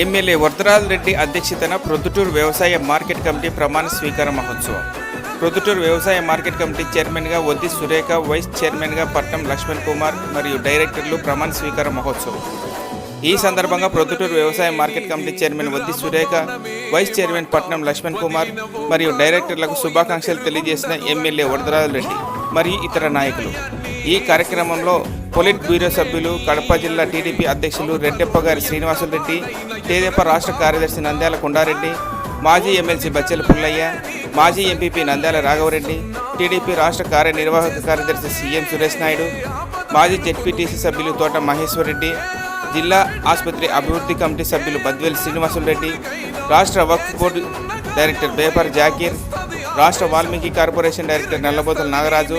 MLA Varadaraju Reddy అధ్యక్షతన ప్రొద్దుటూరు వ్యవసాయ market committee ప్రమాణ స్వీకార మహోత్సవం. ప్రొద్దుటూరు వ్యవసాయ మార్కెట్ కమిటీ చైర్మన్గా వద్ది సురేఖ వైస్ చైర్మన్గా పట్నం లక్ష్మణ్ కుమార్ మరియు డైరెక్టర్లు ప్రమాణ స్వీకార మహోత్సవం. ఈ సందర్భంగా ప్రొద్దుటూరు వ్యవసాయ market committee chairman Vaddi Surekha vice chairman Patnam Lakshman Kumar మరియు డైరెక్టర్లకు శుభాకాంక్షలు తెలియజేసిన ఎమ్మెల్యే వరదరాజు రెడ్డి మరియు ఇతర నాయకులు. ఈ కార్యక్రమంలో పొలిట్ బ్యూరో సభ్యులు కడప జిల్లా టీడీపీ అధ్యక్షులు రెడ్డెప్ప గారి శ్రీనివాసులరెడ్డి తెదేపా రాష్ట్ర కార్యదర్శి నంద్యాల కొండారెడ్డి మాజీ ఎమ్మెల్సీ బచ్చెల పుల్లయ్య మాజీ ఎంపీపీ నంద్యాల రాఘవరెడ్డి టీడీపీ రాష్ట్ర కార్యనిర్వాహక కార్యదర్శి సీఎం సురేష్ నాయుడు మాజీ జెడ్పీటీసీ సభ్యులు తోట మహేశ్వరరెడ్డి జిల్లా ఆసుపత్రి అభివృద్ధి కమిటీ సభ్యులు బద్వేల్ శ్రీనివాసులరెడ్డి రాష్ట్ర వక్ఫ్ బోర్డు డైరెక్టర్ బేపర్ జాకీర్ రాష్ట్ర వాల్మీకి కార్పొరేషన్ డైరెక్టర్ నల్లబోతల నాగరాజు